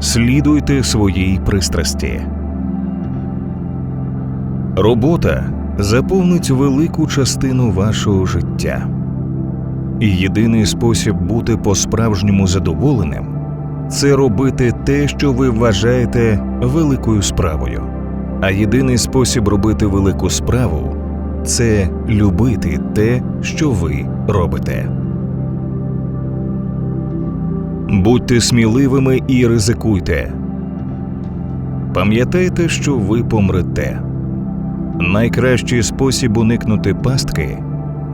Слідуйте своїй пристрасті. Робота заповнить велику частину вашого життя. І єдиний спосіб бути по-справжньому задоволеним це робити те, що ви вважаєте великою справою. А єдиний спосіб робити велику справу це любити те, що ви робите. Будьте сміливими і ризикуйте. Пам'ятайте, що ви помрете. Найкращий спосіб уникнути пастки,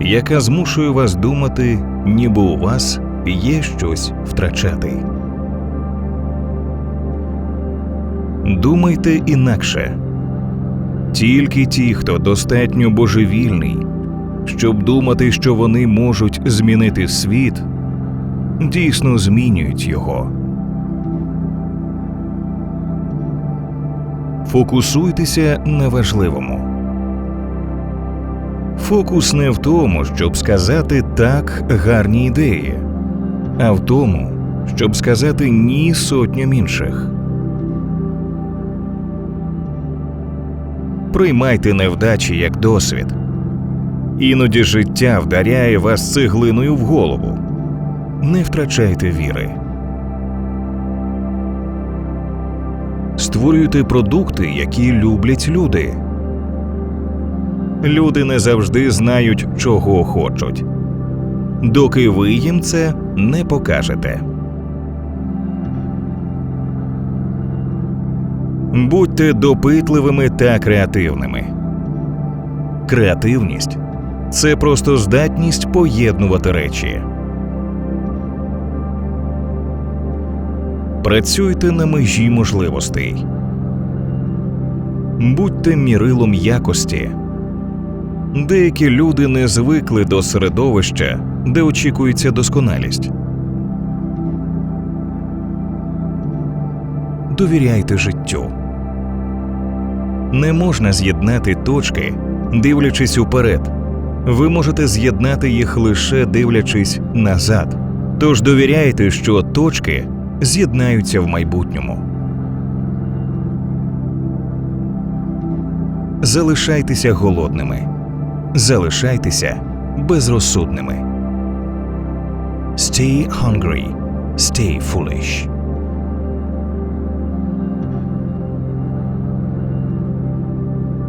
яка змушує вас думати, ніби у вас є щось втрачати. Думайте інакше. Тільки ті, хто достатньо божевільний, щоб думати, що вони можуть змінити світ, дійсно змінюють його. Фокусуйтеся на важливому. Фокус не в тому, щоб сказати так гарні ідеї, а в тому, щоб сказати ні сотням інших. Приймайте невдачі як досвід. Іноді життя вдаряє вас цеглиною в голову. Не втрачайте віри. Створюйте продукти, які люблять люди. Люди не завжди знають, чого хочуть, доки ви їм це не покажете. Будьте допитливими та креативними. Креативність це просто здатність поєднувати речі. Працюйте на межі можливостей. Будьте мірилом якості. Деякі люди не звикли до середовища, де очікується досконалість. Довіряйте життю. Не можна з'єднати точки, дивлячись уперед. Ви можете з'єднати їх лише дивлячись назад. Тож довіряйте, що точки з'єднаються в майбутньому. Залишайтеся голодними. Залишайтеся безрозсудними. Stay hungry. Stay foolish.